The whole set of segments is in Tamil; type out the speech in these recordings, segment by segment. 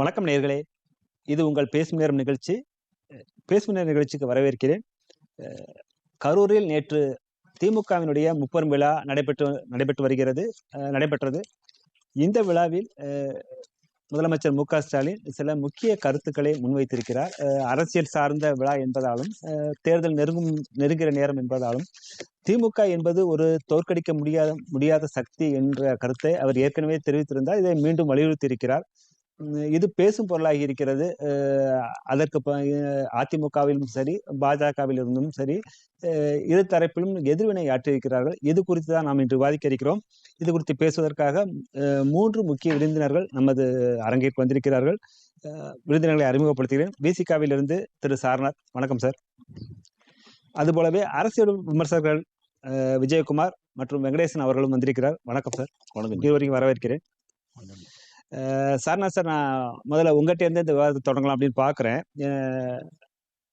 வணக்கம் நேர்களே இது உங்கள் பேசும் நேரம் நிகழ்ச்சி. பேசும் நேரம் நிகழ்ச்சிக்கு வரவேற்கிறேன். கரூரில் நேற்று திமுகவினுடைய முப்பெரும் விழா நடைபெற்று நடைபெற்று வருகிறது. அஹ் நடைபெற்றது. இந்த விழாவில் அஹ் முதலமைச்சர் மு ஸ்டாலின் சில முக்கிய கருத்துக்களை முன்வைத்திருக்கிறார். அரசியல் சார்ந்த விழா என்பதாலும் தேர்தல் நெருங்கும் நெருங்கிற நேரம் என்பதாலும் திமுக என்பது ஒரு தோற்கடிக்க முடியாத முடியாத சக்தி என்ற கருத்தை அவர் ஏற்கனவே தெரிவித்திருந்தார். இதை மீண்டும் வலியுறுத்தி இருக்கிறார் இது பேசும் பொருளாகி இருக்கிறது. அதற்கு அதிமுகவிலும் சரி பாஜகவில் இருந்தும் சரி இரு தரப்பிலும் எதிர்வினை ஆற்றியிருக்கிறார்கள். இது குறித்து தான் நாம் இன்று விவாதிக்க இருக்கிறோம் இது குறித்து பேசுவதற்காக மூன்று முக்கிய விருந்தினர்கள் நமது அரங்கிற்கு வந்திருக்கிறார்கள். விருந்தினர்களை அறிமுகப்படுத்துகிறேன். விசிகாவிலிருந்து திரு சாரநாத். வணக்கம் சார். அதுபோலவே அரசியல் விமர்சகர்கள் விஜயகுமார் மற்றும் வெங்கடேசன் அவர்களும் வந்திருக்கிறார். வணக்கம் சார். வணக்கம் இருவரையும் வரவேற்கிறேன். அஹ் சார் நான் முதல்ல உங்கள்கிட்ட இந்த விவாதத்தை தொடங்கலாம் அப்படின்னு பார்க்குறேன்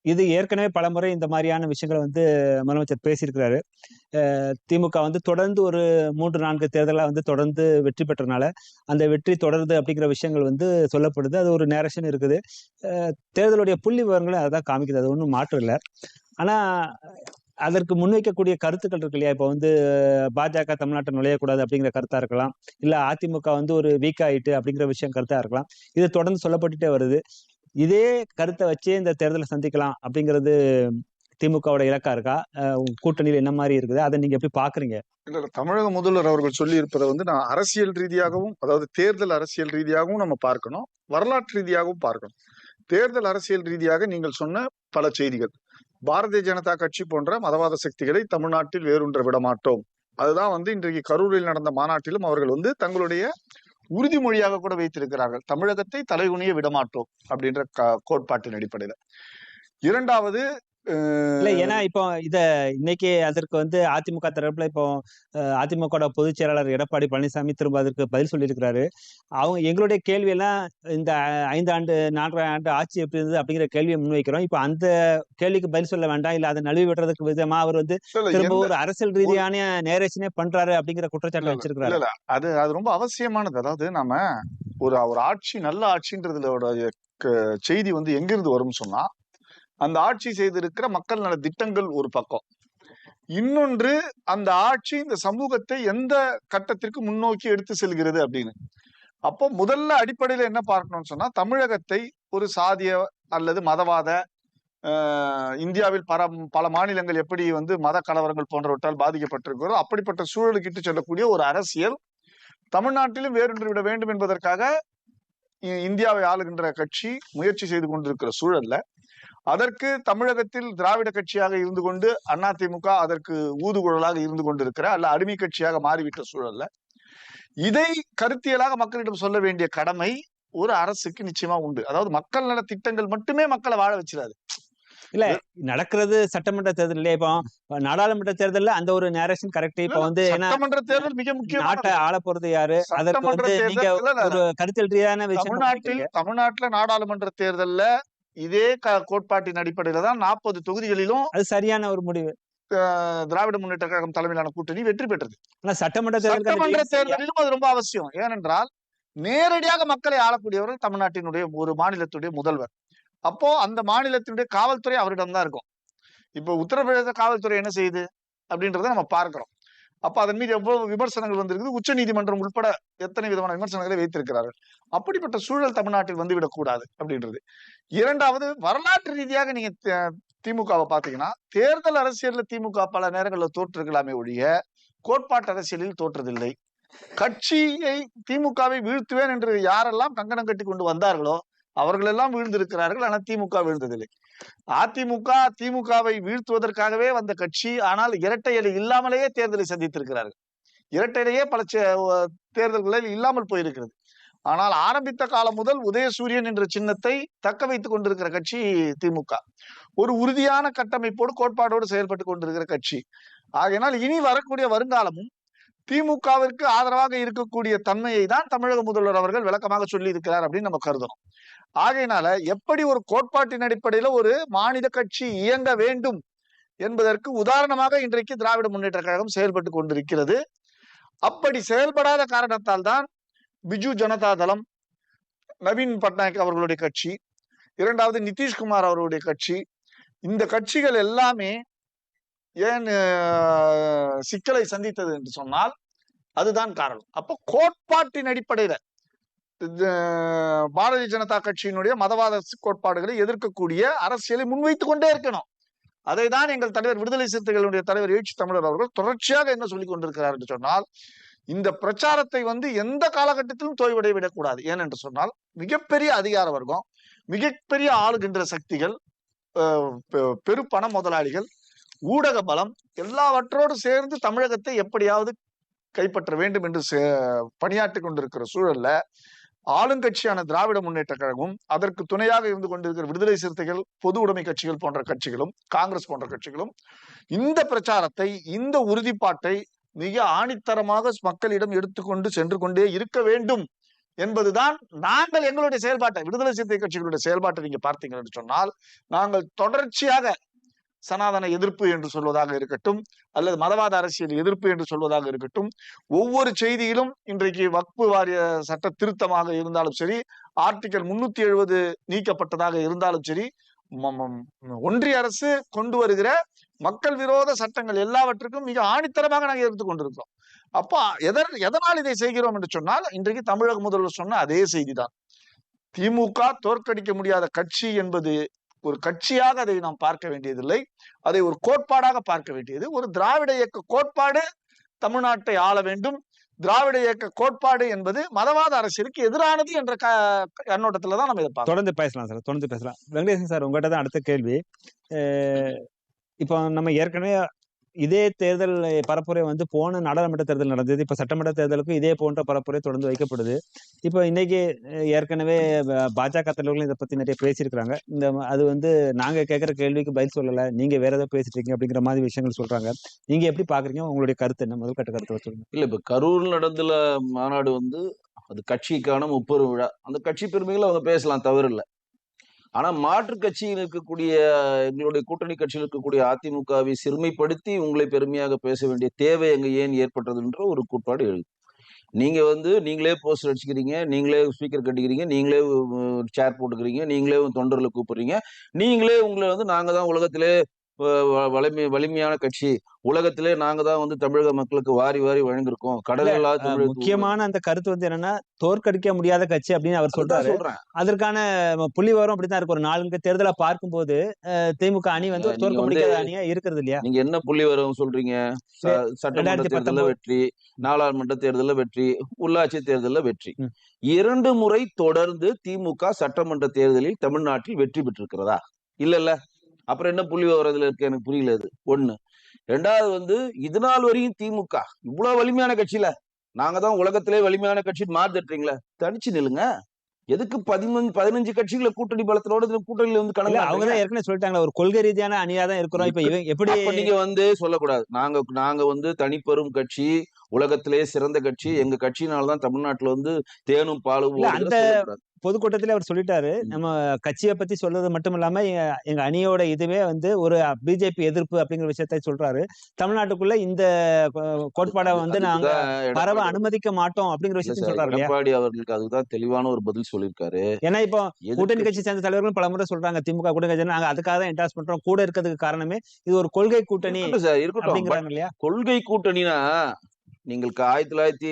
இது ஏற்கனவே பலமுறை இந்த மாதிரியான விஷயங்களை வந்து முதலமைச்சர் பேசியிருக்கிறாரு. திமுக வந்து தொடர்ந்து ஒரு மூன்று நான்கு தேர்தலாக வந்து தொடர்ந்து வெற்றி பெற்றனால அந்த வெற்றி தொடருது அப்படிங்கிற விஷயங்கள் வந்து சொல்லப்படுது. அது ஒரு நேரேஷன் இருக்குது. தேர்தலுடைய புள்ளி விவரங்களும் அதான் காமிக்குது. அது ஒன்றும் மாற்றம் இல்லை. ஆனால் அதற்கு முன்வைக்கக்கூடிய கருத்துக்கள் இருக்கு இல்லையா? இப்போ வந்து பாஜக தமிழ்நாட்டை நுழையக்கூடாது அப்படிங்கிற கருத்தா இருக்கலாம். இல்ல அதிமுக வந்து ஒரு வீக் ஆயிட்டு அப்படிங்கிற விஷயம் கருத்தா இருக்கலாம். இது தொடர்ந்து சொல்லப்பட்டுட்டே வருது. இதே கருத்தை வச்சே இந்த தேர்தலை சந்திக்கலாம் அப்படிங்கிறது திமுகவோட இலக்கா இருக்கா? கூட்டணியில் என்ன மாதிரி இருக்குது? அதை நீங்க எப்படி பாக்குறீங்க? இல்ல இல்ல, தமிழக முதல்வர் அவர்கள் சொல்லி இருப்பதை வந்து நான் அரசியல் ரீதியாகவும் அதாவது தேர்தல் அரசியல் ரீதியாகவும் நம்ம பார்க்கணும். வரலாற்று ரீதியாகவும் பார்க்கணும். தேர்தல் அரசியல் ரீதியாக நீங்கள் சொன்ன பல செய்திகள். பாரதிய ஜனதா கட்சி போன்ற மதவாத சக்திகளை தமிழ்நாட்டில் வேறுன்ற விட மாட்டோம் அதுதான் வந்து இன்றைக்கு கரூரில் நடந்த மாநாட்டிலும் அவர்கள் வந்து தங்களுடைய உறுதிமொழியாக கூட வைத்திருக்கிறார்கள். தமிழகத்தை தலைகுனிய விடமாட்டோம் அப்படின்ற க- கோட்பாட்டின் அடிப்படையில. இரண்டாவது இல்ல ஏன்னா இப்போ இத இன்னைக்கு அதற்கு வந்து அதிமுக தரப்புல இப்போ அஹ், அதிமுகவோட பொதுச் செயலாளர் எடப்பாடி பழனிசாமி திரும்ப அதற்கு பதில் சொல்லியிருக்கிறாரு. அவங்க எங்களுடைய கேள்வி எல்லாம் இந்த ஐந்து ஆண்டு நான்கரை ஆண்டு ஆட்சி எப்படி இருந்தது அப்படிங்கிற கேள்வியை முன்வைக்கிறோம். இப்போ அந்த கேள்விக்கு பதில் சொல்ல வேண்டாம் இல்ல அதை நழுவி விடுறதுக்கு விதமா அவர் வந்து திரும்ப ஒரு அரசியல் ரீதியான நேரேஷனே பண்றாரு அப்படிங்கிற குற்றச்சாட்டு வச்சிருக்கிறாரு. அது அது ரொம்ப அவசியமானது. அதாவது நாம ஒரு ஒரு ஆட்சி நல்ல ஆட்சின்றதுலோட க- செய்தி வந்து எங்கிருந்து வரும்னு சொன்னா அந்த ஆட்சி செய்திருக்கிற மக்கள் நல திட்டங்கள் ஒரு பக்கம். இன்னொன்று அந்த ஆட்சி இந்த சமூகத்தை எந்த கட்டத்திற்கு முன்னோக்கி எடுத்து செல்கிறது அப்படின்னு. அப்போ முதல்ல அடிப்படையில என்ன பார்க்கணும்னு சொன்னா தமிழகத்தை ஒரு சாதிய அல்லது மதவாத ஆஹ், இந்தியாவில் பல பல மாநிலங்கள் எப்படி வந்து மத கலவரங்கள் போன்றவற்றால் பாதிக்கப்பட்டிருக்கிறோ அப்படிப்பட்ட சூழலுக்கு இட்டு செல்லக்கூடிய ஒரு அரசியல் தமிழ்நாட்டிலும் வேறொன்று விட வேண்டும் என்பதற்காக இ- இந்தியாவை ஆளுகின்ற கட்சி முயற்சி செய்து கொண்டிருக்கிற சூழல்ல அதற்கு தமிழகத்தில் திராவிட கட்சியாக இருந்து கொண்டு அதிமுக அதற்கு ஊதுகுழலாக இருந்து கொண்டிருக்கிற அல்ல அடிமை கட்சியாக மாறிவிட்ட சூழல்ல. இதை கருத்தியலாக மக்களிடம் சொல்ல வேண்டிய கடமை ஒரு அரசுக்கு நிச்சயமா உண்டு. அதாவது மக்கள் நல திட்டங்கள் மட்டுமே மக்களை வாழ வச்சிடாது. இல்ல நடக்கிறது சட்டமன்ற தேர்தல். இல்லையா இப்போ நாடாளுமன்ற தேர்தல்ல அந்த ஒரு நேரேஷன் கரெக்ட் இப்போ வந்து சட்டமன்ற தேர்தல் மிக நாட்டை முக்கியமான ஆள போறது யாரு? அதற்கு வந்து நீங்க ஒரு கருத்தியல் ரீதியான விஷயம் தமிழ்நாட்டில் தமிழ்நாட்டுல நாடாளுமன்ற தேர்தல்ல இதே கோட்பாட்டின் அடிப்படையில தான் நாற்பது தொகுதிகளிலும் அது சரியான ஒரு முடிவு. திராவிட முன்னேற்ற கழகம் தலைமையிலான கூட்டணி வெற்றி பெற்றது. சட்டமன்ற சட்டமன்ற தேர்தலிலும் அது ரொம்ப அவசியம். ஏனென்றால் நேரடியாக மக்களை ஆளக்கூடியவர்கள் தமிழ்நாட்டினுடைய ஒரு மாநிலத்துடைய முதல்வர். அப்போ அந்த மாநிலத்தினுடைய காவல்துறை அவரிடம் தான் இருக்கும். இப்போ உத்தரப்பிரதேச காவல்துறை என்ன செய்யுது? அப்படின்றத நம்ம பார்க்கிறோம். அப்ப அதன் மீது எவ்வளவு விமர்சனங்கள் வந்திருக்குது? உச்ச நீதிமன்றம் உட்பட எத்தனை விதமான விமர்சனங்களை வைத்திருக்கிறார்கள்? அப்படிப்பட்ட சூழல் தமிழ்நாட்டில் வந்துவிடக் கூடாது அப்படின்றது. இரண்டாவது வரலாற்று ரீதியாக நீங்க திமுகவை பாத்தீங்கன்னா தேர்தல் அரசியல்ல திமுக பல நேரங்களில் தோற்றிருக்கலாமே ஒழிய கோட்பாட்டு அரசியலில் தோற்றதில்லை. கட்சியை திமுகவை வீழ்த்துவேன் என்று யாரெல்லாம் கங்கணம் கட்டி கொண்டு வந்தார்களோ அவர்களெல்லாம் வீழ்ந்திருக்கிறார்கள். ஆனால் திமுக வீழ்ந்ததில்லை. அதிமுக திமுகவை வீழ்த்துவதற்காகவே வந்த கட்சி ஆனால் இரட்டை இலை இல்லாமலேயே தேர்தலை சந்தித்திருக்கிறார்கள். இரட்டையிலேயே பல தேர்தல்களில் இல்லாமல் போயிருக்கிறது. ஆனால் ஆரம்பித்த காலம் முதல் உதயசூரியன் என்ற சின்னத்தை தக்க வைத்துக் கொண்டிருக்கிற கட்சி திமுக. ஒரு உறுதியான கட்டமைப்போடு கோட்பாடோடு செயல்பட்டு கொண்டிருக்கிற கட்சி. ஆகையினால் இனி வரக்கூடிய வருங்காலமும் திமுகவிற்கு ஆதரவாக இருக்கக்கூடிய தன்மையை தான் தமிழக முதல்வர் அவர்கள் விளக்கமாக சொல்லி இருக்கிறார் அப்படின்னு நம்ம கருதணும் ஆகையினால எப்படி ஒரு கோட்பாட்டின் அடிப்படையில ஒரு மாநில கட்சி இயங்க வேண்டும் என்பதற்கு உதாரணமாக இன்றைக்கு திராவிட முன்னேற்ற கழகம் செயல்பட்டு கொண்டிருக்கிறது. அப்படி செயல்படாத காரணத்தால் தான் பிஜு ஜனதா தளம் நவீன் பட்நாயக் அவர்களுடைய கட்சி இரண்டாவது நிதிஷ்குமார் அவர்களுடைய கட்சி இந்த கட்சிகள் எல்லாமே ஏன் சிக்கலை சந்தித்தது என்று சொன்னால் அதுதான் காரணம். அப்போ கோட்பாட்டின் அடிப்படையில பாரதிய ஜனதா கட்சியினுடைய மதவாத கோட்பாடுகளை எதிர்க்கக்கூடிய அரசியலை முன்வைத்துக் கொண்டே இருக்கணும். அதை தான் எங்கள் தலைவர் விடுதலை சிறுத்தைகளுடைய தலைவர் எழுச்சி தமிழர் அவர்கள் தொடர்ச்சியாக என்ன சொல்லிக் கொண்டிருக்கிறார் என்று சொன்னால் இந்த பிரச்சாரத்தை வந்து எந்த காலகட்டத்திலும் தோய்வடை விடக்கூடாது ஏனென்று சொன்னால் மிகப்பெரிய அதிகார வர்க்கம் மிகப்பெரிய ஆளுகின்ற சக்திகள் பெ- பெரு பண முதலாளிகள் ஊடக பலம் எல்லாவற்றோடு சேர்ந்து தமிழகத்தை எப்படியாவது கைப்பற்ற வேண்டும் என்று பணியாற்றி கொண்டிருக்கிற சூழல்ல ஆளுங்கட்சியான திராவிட முன்னேற்ற கழகம் அதற்கு துணையாக இருந்து கொண்டிருக்கிற விடுதலை சிறுத்தைகள் பொது உடைமை கட்சிகள் போன்ற கட்சிகளும் காங்கிரஸ் போன்ற கட்சிகளும் இந்த பிரச்சாரத்தை இந்த உறுதிப்பாட்டை மிக ஆணித்தரமாக மக்களிடம் எடுத்துக்கொண்டு சென்று கொண்டே இருக்க வேண்டும் என்பதுதான் நாங்கள் எங்களுடைய செயல்பாட்டை விடுதலை சிறுத்தை கட்சிகளுடைய செயல்பாட்டை நீங்க பார்த்தீங்கன்னு சொன்னால் நாங்கள் தொடர்ச்சியாக சனாதன எதிர்ப்பு என்று சொல்வதாக இருக்கட்டும் அல்லது மதவாத அரசியல் எதிர்ப்பு என்று சொல்வதாக இருக்கட்டும் ஒவ்வொரு செய்தியிலும் இன்றைக்கு வக்பு வாரிய சட்ட திருத்தமாக இருந்தாலும் சரி ஆர்டிகல் முன்னூத்தி எழுபது நீக்கப்பட்டதாக இருந்தாலும் சரி ஒன்றிய அரசு கொண்டு வருகிற மக்கள் விரோத சட்டங்கள் எல்லாவற்றுக்கும் மிக ஆணித்தரமாக நாங்கள் எதிர்த்து கொண்டிருக்கிறோம். அப்போ எதர் எதனால் இதை செய்கிறோம் என்று சொன்னால் இன்றைக்கு தமிழக முதல்வர் சொன்ன அதே செய்திதான். திமுக தோற்கடிக்க முடியாத கட்சி என்பது ஒரு கட்சியாக அதை நாம் பார்க்க வேண்டியதில்லை. அதை ஒரு கோட்பாடாக பார்க்க வேண்டியது. ஒரு திராவிட இயக்க கோட்பாடு தமிழ்நாட்டை ஆள வேண்டும். திராவிட இயக்க கோட்பாடு என்பது மதவாத அரசிற்கு எதிரானது என்ற க கண்ணோட்டத்துல தான் நம்ம இதை தொடர்ந்து பேசலாம் சார் தொடர்ந்து பேசலாம். வெங்கடேசன் சார் உங்கள்கிட்ட தான் அடுத்த கேள்வி. இப்போ நம்ம ஏற்கனவே இதே தேர்தல் பரப்புரை வந்து போன நாடாளுமன்ற தேர்தல் நடந்தது. இப்போ சட்டமன்ற தேர்தலுக்கும் இதே போன்ற பரப்புரை தொடர்ந்து வைக்கப்படுது. இப்போ இன்னைக்கு ஏற்கனவே பாஜக தலைவர்களும் இதை பற்றி நிறைய பேசியிருக்கிறாங்க. இந்த அது வந்து நாங்கள் கேட்குற கேள்விக்கு பதில் சொல்லலை. நீங்கள் வேற ஏதோ பேசிட்டு இருக்கீங்க அப்படிங்கிற மாதிரி விஷயங்கள் சொல்கிறாங்க நீங்கள் எப்படி பார்க்குறீங்க? உங்களுடைய கருத்து என்ன? முதல் கட்ட கருத்து வச்சுருங்க இல்லை இப்போ கரூர் நடந்துல மாநாடு வந்து அது கட்சிக்கான முப்பெரும் விழா. அந்த கட்சி பெருமைகளை அவங்க பேசலாம் தவறு இல்லை. ஆனா மாற்று கட்சியில் இருக்கக்கூடிய எங்களுடைய கூட்டணி கட்சியில் இருக்கக்கூடிய அதிமுகவை சிறுமைப்படுத்தி உங்களை பெருமையாக பேச வேண்டிய தேவை அங்க ஏன் ஏற்பட்டதுன்ற ஒரு கோட்பாடு எழுது. நீங்க வந்து நீங்களே போஸ்டர் அடிச்சுக்கிறீங்க நீங்களே ஸ்பீக்கர் கட்டிக்கிறீங்க நீங்களே சேர் போட்டுக்கிறீங்க நீங்களே தொண்டர்களை கூப்பிடுறீங்க நீங்களே உங்களை வந்து நாங்க தான் உலகத்திலே வலிமை வலிமையான கட்சி. உலகத்திலே நாங்க தான் வந்து தமிழக மக்களுக்கு வாரி வாரி வழங்கியிருக்கோம். கடல் இல்லாத முக்கியமான அந்த கருத்து வந்து என்னன்னா தோற்கடிக்க முடியாத கட்சி அப்படின்னு அவர் சொல்றாரு. அதற்கான புள்ளி வரும் அப்படித்தான் இருக்கு. ஒரு நான்கு தேர்தலை பார்க்கும்போது திமுக அணி வந்து தோற்க முடியாத அணியா இருக்கிறது இல்லையா? நீங்க என்ன புள்ளி வரும் சொல்றீங்க? சட்டமன்ற தேர்தலில். வெற்றி நாடாளுமன்ற தேர்தலில் வெற்றி உள்ளாட்சி தேர்தலில் வெற்றி. இரண்டு முறை தொடர்ந்து திமுக சட்டமன்ற தேர்தலில் தமிழ்நாட்டில் வெற்றி பெற்றிருக்கிறதா? இல்ல இல்ல அப்புறம் என்ன புள்ளி விவரத்துல இருக்கு? எனக்கு புரியல அது. ஒண்ணு. ரெண்டாவது வந்து இது நாள் வரையும் திமுக. இவ்வளவு வலிமையான கட்சியில. நாங்க தான் உலகத்திலே வலிமையான கட்சி மாறுதட்டுறீங்களே. தனிச்சு நில்லுங்க. எதுக்கு பதிமூணு பதினஞ்சு கட்சிகளை கூட்டணி பலத்தோட கூட்டணியில வந்து கணக்கு அவங்க தான் ஏற்கனவே சொல்லிட்டாங்களா. ஒரு கொள்கை ரீதியான அணியா தான் இருக்கிறோம். இப்ப இவங்க எப்படி நீங்க வந்து சொல்லக்கூடாது. நாங்க நாங்க வந்து தனிப்பெரும் கட்சி உலகத்திலே சிறந்த கட்சி. எங்க கட்சியினாலதான் தமிழ்நாட்டுல வந்து தேனும் பாலும் அந்த-. பொதுக்கூட்டத்திலே அவர் சொல்லிட்டாரு. நம்ம கட்சியை பத்தி சொல்றது மட்டும் இல்லாம எங்க- அணியோட இதுவே வந்து ஒரு பிஜேபி எதிர்ப்பு அப்படிங்கிற விஷயத்தை சொல்றாரு. தமிழ்நாட்டுக்குள்ள இந்த கோட்பாடை வந்து நாங்க பரவ அனுமதிக்க மாட்டோம் அப்படிங்கிற சார், சொல்றாரு எடப்பாடி அவர்களுக்கு அதுதான் தெளிவான ஒரு பதில் சொல்லியிருக்காரு. ஏன்னா இப்போ கூட்டணி கட்சி சேர்ந்த தலைவர்களும் பல முறை சொல்றாங்க திமுக கூட்டணி கட்சி நாங்க அதுக்காக தான் என்டாஸ் பண்றோம். கூட இருக்கிறதுக்கு காரணமே இது ஒரு கொள்கை கூட்டணி இருக்கட்டும் கொள்கை கூட்டணினா நீங்கள் ஆயிரத்தி தொள்ளாயிரத்தி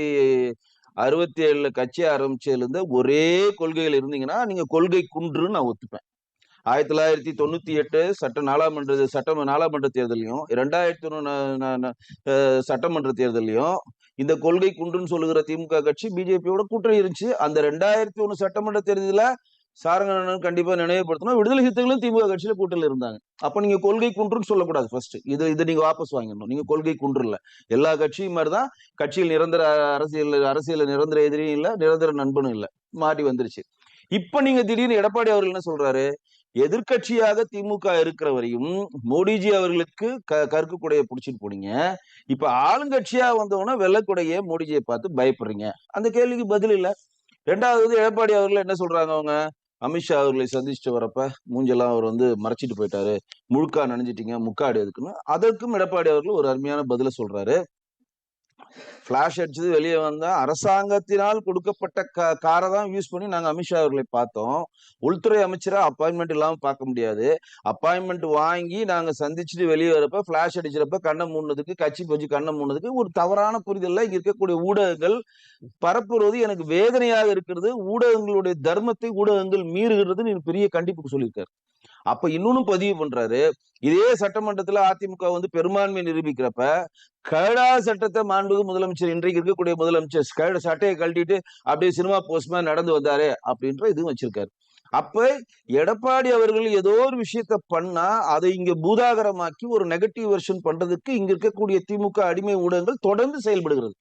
அறுபத்தி ஏழுல கட்சி ஆரம்பிச்சதுலேருந்து ஒரே கொள்கைகள் இருந்தீங்கன்னா நீங்க கொள்கை குன்றுன்னு நான் ஒத்துப்பேன். ஆயிரத்தி தொள்ளாயிரத்தி தொண்ணூத்தி எட்டு சட்ட நாடாளுமன்ற சட்ட நாடாளுமன்ற தேர்தலையும் இரண்டாயிரத்தி ஒண்ணு சட்டமன்ற தேர்தலையும் இந்த கொள்கை குன்றுன்னு சொல்லுகிற திமுக கட்சி பிஜேபியோட கூட்டணி இருந்துச்சு. அந்த ரெண்டாயிரத்தி ஒண்ணு சட்டமன்ற தேர்தலில் சாரங்கண்ணன் கண்டிப்பா நினைவுபடுத்தணும். விடுதலை சிறுத்தைகளும் திமுக கட்சியில கூட்டில இருந்தாங்க. அப்ப நீங்க கொள்கை குன்றுன்னு சொல்லக்கூடாது ஃபர்ஸ்ட் இது இதை நீங்க வாபஸ் வாங்கிடணும். நீங்க கொள்கை குன்று இல்ல. எல்லா கட்சியும் மாதிரிதான். கட்சியில் நிரந்தர அரசியல் அரசியல் நிரந்தர எதிரியும் இல்ல நிரந்தர நண்பனும் இல்ல. மாறி வந்துருச்சு. இப்ப நீங்க திடீர்னு எடப்பாடி அவர்கள் என்ன சொல்றாரு? எதிர்கட்சியாக திமுக இருக்கிற வரையும் மோடிஜி அவர்களுக்கு க கருக்கு கூடைய பிடிச்சிட்டு போனீங்க. இப்ப ஆளுங்கட்சியா வந்தவொடனே வெள்ளக்குடைய மோடிஜியை பார்த்து பயப்படுறீங்க. அந்த கேள்விக்கு பதில் இல்ல. ரெண்டாவது எடப்பாடி அவர்கள் என்ன சொல்றாங்க அவங்க? அமித்ஷா அவர்களை சந்திச்சுட்டு வரப்ப மூஞ்செல்லாம் அவர் வந்து மறைச்சிட்டு போயிட்டாரு. முழுக்கா நனைஞ்சிட்டீங்க முக்காடு எதுக்குன்னு அதற்கும் எடப்பாடி அவர்கள் ஒரு அருமையான பதில சொல்றாரு. பிளாஷ் அடிச்சது வெளியே வந்தா அரசாங்கத்தினால் கொடுக்கப்பட்ட க காரை தான் யூஸ் பண்ணி நாங்க அமித்ஷா அவர்களை பார்த்தோம். உள்துறை அமைச்சரா அப்பாயின்மெண்ட் இல்லாம பார்க்க முடியாது. அப்பாயின்மெண்ட் வாங்கி நாங்க சந்திச்சுட்டு வெளியே வரப்ப பிளாஷ் அடிச்சிடப்ப கண்ணை மூடினதுக்கு கட்சி பச்சு கண்ணை மூடினதுக்கு ஒரு தவறான புரிதல்ல. இங்க இருக்கக்கூடிய ஊடகங்கள் பரப்புவது எனக்கு வேதனையாக இருக்கிறது. ஊடகங்களுடைய தர்மத்தை ஊடகங்கள் மீறுகிறது பெரிய கண்டிப்புக்கு சொல்லியிருக்காரு. அப்ப இன்னொன்னு பதிவு பண்றாரு. இதே சட்டமன்றத்துல அதிமுக வந்து பெரும்பான்மை நிரூபிக்கிறப்ப கழடா சட்டத்தை மாண்புகு முதலமைச்சர் இன்றைக்கு இருக்கக்கூடிய முதலமைச்சர் சட்டையை கழட்டிட்டு அப்படியே சினிமா போஸ்ட்மா நடந்து வந்தாரு அப்படின்ற இதுவும் வச்சிருக்காரு. அப்ப எடப்பாடி அவர்கள் ஏதோ ஒரு விஷயத்த பண்ணா அதை இங்க பூதாகரமாக்கி ஒரு நெகட்டிவ் வெர்ஷன் பண்றதுக்கு இங்க இருக்கக்கூடிய திமுக அடிமை ஊடகங்கள் தொடர்ந்து செயல்படுகிறது.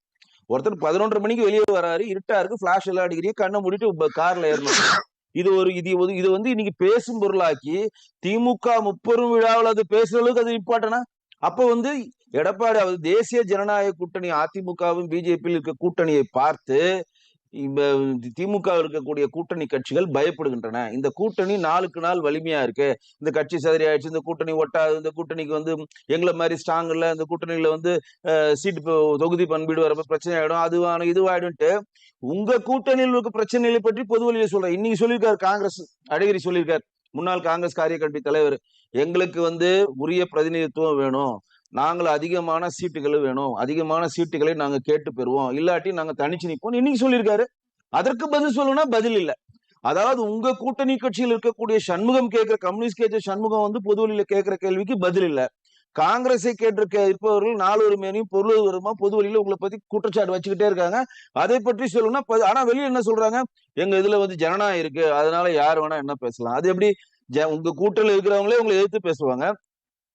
ஒருத்தர் பதினொன்றரை மணிக்கு வெளியே வராரு இருட்டா இருக்கு பிளாஷ் எல்லாம் அடிக்கிறீங்க கண்ணை மூடிட்டு கார்ல ஏறணும். இது ஒரு இது இது வந்து இன்னைக்கு பேசும் பொருளாக்கி திமுக முப்பெரும் விழாவில் அது பேசுற அளவுக்கு அது இம்பார்ட்டனா? அப்போ வந்து எடப்பாடி தேசிய ஜனநாயக கூட்டணி அதிமுகவும் பிஜேபியில் இருக்க கூட்டணியை பார்த்து திமுக இருக்கக்கூடிய கூட்டணி கட்சிகள் பயப்படுகின்றன. இந்த கூட்டணி நாளுக்கு நாள் வலிமையா இருக்கு. இந்த கட்சி சதுரி ஆயிடுச்சு இந்த கூட்டணி ஒட்டாது இந்த கூட்டணிக்கு வந்து எங்களை மாதிரி ஸ்ட்ராங் இல்லை இந்த கூட்டணியில வந்து சீட்டு தொகுதி பண்பீடு வரப்ப பிரச்சனை ஆயிடும் அதுவான இதுவாயிடும்ட்டு உங்க கூட்டணியில் இருக்க பிரச்சனைகளை பற்றி பொது வழியை சொல்றேன். இன்னைக்கு சொல்லியிருக்காரு காங்கிரஸ் அழகிரி சொல்லியிருக்காரு. முன்னாள் காங்கிரஸ் காரிய கட்சி தலைவர் எங்களுக்கு வந்து உரிய பிரதிநிதித்துவம் வேணும். நாங்கள் அதிகமான சீட்டுகள் வேணும். அதிகமான சீட்டுகளை நாங்க கேட்டு பெறுவோம். இல்லாட்டி நாங்க தனிச்சு நிற்போம் இன்னைக்கு சொல்லியிருக்காரு. அதற்கு பதில் சொல்லணும்னா பதில் இல்லை. அதாவது உங்க கூட்டணி கட்சியில் இருக்கக்கூடிய சண்முகம் கேட்கிற கம்யூனிஸ்ட் கேட்கிற சண்முகம் வந்து பொதுவெளியில கேட்கிற கேள்விக்கு பதில் இல்லை. காங்கிரஸை கேட்டிருக்க இருப்பவர்கள் நாலொரு மேலையும் பொருளாதாரமா பொது வழியில உங்களை பத்தி குற்றச்சாட்டு வச்சுக்கிட்டே இருக்காங்க. அதை பற்றி சொல்லணும்னா ஆனா வெளியே என்ன சொல்றாங்க? எங்க இதுல வந்து ஜனநாயகம் இருக்கு. அதனால யார் வேணா என்ன பேசலாம். அது எப்படி? உங்க கூட்டணியில் இருக்கிறவங்களே உங்களை எதிர்த்து பேசுவாங்க.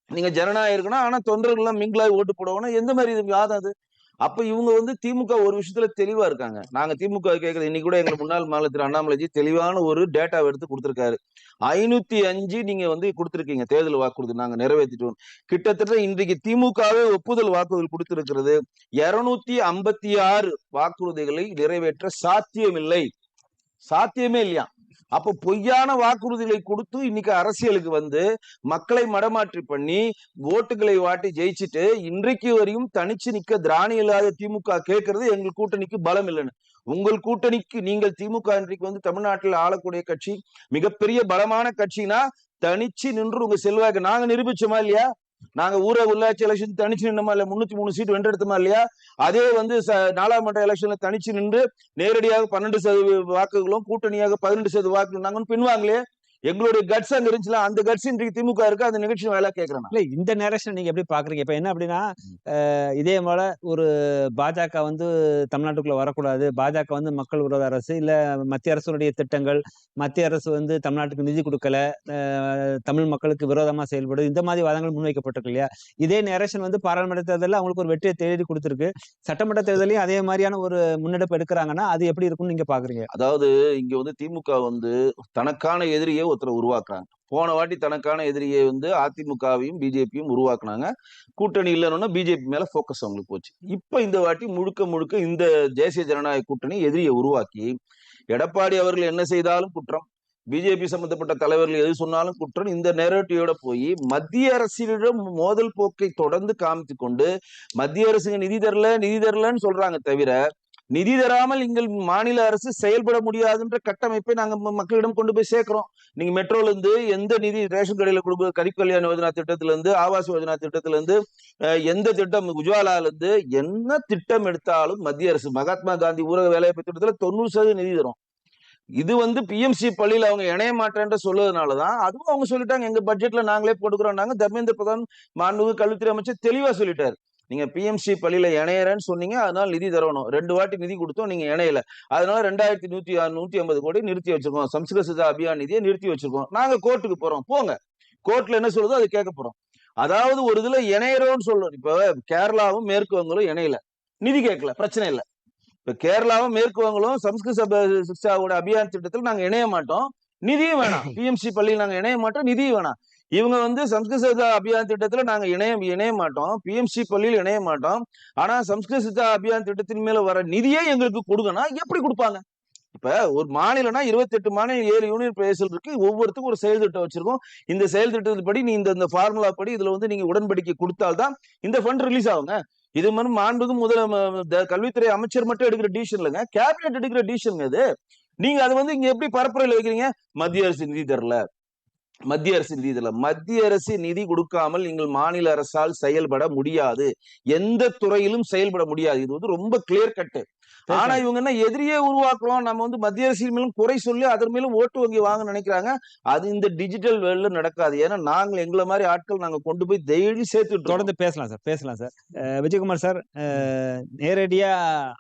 நீங்க ஜனநாயகம்னா ஆனா தொண்டர்கள் எல்லாம் மிங்கிலாய் ஓட்டு போடுவாங்கன்னா எந்த மாதிரி இது வாதம் அது? அப்ப இவங்க வந்து திமுக ஒரு விஷயத்துல தெளிவா இருக்காங்க. நாங்க திமுக கேட்கறது இன்னைக்கு கூட எங்க முன்னாள் மாநில திரு அண்ணாமலைஜி தெளிவான ஒரு டேட்டாவை எடுத்து கொடுத்திருக்காரு. ஐநூத்தி அஞ்சு நீங்க வந்து கொடுத்திருக்கீங்க தேர்தல் வாக்குறுதி நாங்க நிறைவேற்றிட்டோம். கிட்டத்தட்ட இன்றைக்கு திமுகவே ஒப்புதல் வாக்குறுதி கொடுத்திருக்கிறது. இருநூத்தி ஐம்பத்தி ஆறு வாக்குறுதிகளை நிறைவேற்ற சாத்தியமில்லை. சாத்தியமே இல்லையா? அப்ப பொய்யான வாக்குறுதிகளை கொடுத்து இன்னைக்கு அரசியலுக்கு வந்து மக்களை மடமாற்றி பண்ணி ஓட்டுகளை வாட்டி ஜெயிச்சுட்டு இன்றைக்கு வரையும் தனிச்சு நிக்க திராணி இல்லாத திமுக கேட்கறது எங்கள் கூட்டணிக்கு பலம் இல்லைன்னு. உங்கள் கூட்டணிக்கு நீங்கள் திமுக இன்றைக்கு வந்து தமிழ்நாட்டில் ஆளக்கூடிய கட்சி மிகப்பெரிய பலமான கட்சினா தனிச்சு நின்று உங்க செல்வாக்கு. நாங்க நிரூபிச்சோமா இல்லையா? நாங்க ஊரக உள்ளாட்சி எலெக்ஷன் தனிச்சு நின்னோமா இல்ல முன்னூத்தி மூணு சீட் வென்றெடுத்தோமா இல்லையா? அதே வந்து நாடாளுமன்ற எலெக்ஷன்ல தனிச்சு நின்று நேரடியாக பன்னெண்டு சதவீத வாக்குகளும் கூட்டணியாக பதினெண்டு சதவீத வாக்குகள் நாங்க பின்வாங்களே எங்களுடைய கட்ஸ் அங்க இருந்துச்சுல அந்த கட்ஸ் இன்றைக்கு திமுக இருக்கு அந்த நிகழ்ச்சி வேலை கேட்கறேன். இல்ல இந்த நேரேஷன் நீங்க எப்படி பாக்குறீங்க இப்ப என்ன அப்படின்னா இதே போல ஒரு பாஜக வந்து தமிழ்நாட்டுக்குள்ள வரக்கூடாது பாஜக வந்து மக்கள் விரோத அரசு இல்ல மத்திய அரசுடைய திட்டங்கள் மத்திய அரசு வந்து தமிழ்நாட்டுக்கு நிதி கொடுக்கல தமிழ் மக்களுக்கு விரோதமா செயல்படுது இந்த மாதிரி வாதங்கள் முன்வைக்கப்பட்டிருக்கு இல்லையா? இதே நேரேஷன் வந்து பாராளுமன்ற தேர்தலில் அவங்களுக்கு ஒரு வெற்றியை தேடி கொடுத்துருக்கு. சட்டமன்ற தேர்தலையும் அதே மாதிரியான ஒரு முன்னெடுப்பு எடுக்கிறாங்கன்னா அது எப்படி இருக்கும்னு நீங்க பாக்குறீங்க அதாவது இங்க வந்து திமுக வந்து தனக்கான எதிரியை ஒருத்தரை உருவாக்குறாங்க. போன வாட்டி தனக்கான எதிரியை வந்து அதிமுகவையும் பிஜேபியும் உருவாக்குனாங்க. கூட்டணி இல்லைன்னா பிஜேபி மேல ஃபோக்கஸ் அவங்களுக்கு போச்சு. இப்ப இந்த வாட்டி முழுக்க முழுக்க இந்த தேசிய ஜனநாயக கூட்டணி எதிரியை உருவாக்கி எடப்பாடி அவர்கள் என்ன செய்தாலும் குற்றம். பிஜேபி சம்பந்தப்பட்ட தலைவர்கள் எது சொன்னாலும் குற்றம். இந்த நேரட்டியோட போய் மத்திய அரசிடம் மோதல் போக்கை தொடர்ந்து காமித்து கொண்டு மத்திய அரசுங்க நிதி தரல நிதி தரலன்னு சொல்றாங்க தவிர நிதி தராமல் எங்கள் மாநில அரசு செயல்பட முடியாதுன்ற கட்டமைப்பை நாங்க ம- மக்களிடம் கொண்டு போய் சேர்க்கிறோம். நீங்க மெட்ரோல இருந்து எந்த நிதி ரேஷன் கடையில கொடுக்க கரிப் கல்யாண யோஜனா திட்டத்துல இருந்து ஆவாஸ் யோஜனா திட்டத்துல இருந்து எந்த திட்டம் உஜ்வாலால இருந்து என்ன திட்டம் எடுத்தாலும் மத்திய அரசு மகாத்மா காந்தி ஊரக வேலைவாய்ப்பு திட்டத்துல தொண்ணூறு சதவீதம் நிதி தரும். இது வந்து பிஎம்சி பள்ளியில அவங்க இணைய மாட்டேன்ற சொல்லுறதுனாலதான் அதுவும் அவங்க சொல்லிட்டாங்க. எங்க பட்ஜெட்ல நாங்களே போட்டுக்கிறோம்னாங்க. தர்மேந்திர பிரதான் மாண்புமிகு கல்வித்துறை அமைச்சர் தெளிவா சொல்லிட்டாரு. நீங்க பிஎம்சி பள்ளியில இணையறேன்னு சொன்னீங்க அதனால நிதி தரணும். ரெண்டு வாட்டி நிதி கொடுத்தோம் நீங்க இணையல. அதனால ரெண்டாயிரத்தி நூத்தி நூத்தி ஐம்பது கோடி நிறுத்தி வச்சிருக்கோம். சம்ஸ்கிருத சிதா அபியான் நிதியை நிறுத்தி வச்சிருக்கோம். நாங்க கோர்ட்டுக்கு போறோம். போங்க. கோர்ட்ல என்ன சொல்லுதோ அது கேட்க போறோம். அதாவது ஒரு இதுல இணையறோம்னு சொல்லணும் இப்ப கேரளாவும் மேற்கு வங்கலும் இணையல. நிதி கேட்கல. பிரச்சனை இல்லை. இப்ப கேரளாவும் மேற்கு வங்கலும் சம்ஸ்கிருத சப- சிக்ஷாவோட அபியான் திட்டத்தில் நாங்க இணைய மாட்டோம். நிதியும் வேணாம். பிஎம்சி பள்ளியில் நாங்க இணைய மாட்டோம். நிதியும் வேணாம். இவங்க வந்து சம்ஸ்கிருத சித்தா அபியான் திட்டத்துல நாங்க இணைய இணைய மாட்டோம். பிஎம்சி பள்ளியில் இணைய மாட்டோம். ஆனா சம்ஸ்கிருத சித்தா அபியான் திட்டத்தின் மேல வர நிதியே எங்களுக்கு கொடுங்கன்னா எப்படி கொடுப்பாங்க? இப்ப ஒரு மாநிலம்னா இருபத்தி எட்டு மாநிலம் ஏழு யூனியன் பிரதேசம் இருக்கு. ஒவ்வொருத்துக்கும் ஒரு செயல் திட்டம் வச்சிருக்கோம். இந்த செயல் திட்டத்தின் படி நீ இந்த இந்த ஃபார்முலா படி இதுல வந்து நீங்க உடன்படிக்கை கொடுத்தால்தான் இந்த ஃபண்ட் ரிலீஸ் ஆகுங்க. இது மாதிரி மாண்புக்கு முதல கல்வித்துறை அமைச்சர் மட்டும் எடுக்கிற டிசிஷன் இல்லைங்க. கேபினெட் எடுக்கிற டிசிஷன் இது. நீங்க அது வந்து இங்க எப்படி பரப்புரையில் வைக்கிறீங்க? மத்திய அரசு நிதி தரல. மத்திய அரசு நிதி இதில் மத்திய அரசு நிதி கொடுக்காமல் நீங்கள் மாநில அரசால் செயல்பட முடியாது. எந்த துறையிலும் செயல்பட முடியாது. இது வந்து ரொம்ப கிளியர் கட்டு ஆனா இவங்க என்ன எதிரியே உருவாக்குறோம். நம்ம வந்து மத்திய அரசின் மேலும் குறை சொல்லி அதன் மேலும் ஓட்டு வங்கி வாங்க நினைக்கிறாங்க. அது இந்த டிஜிட்டல் வேர்ல்ட்ல நடக்காது. ஏன்னா நாங்க எங்களை மாதிரி ஆட்கள் நாங்க கொண்டு போய் டெய்லி சேர்த்துட்டு தொடர்ந்து பேசலாம் சார் பேசலாம் சார். விஜயகுமார் சார் நேரடியா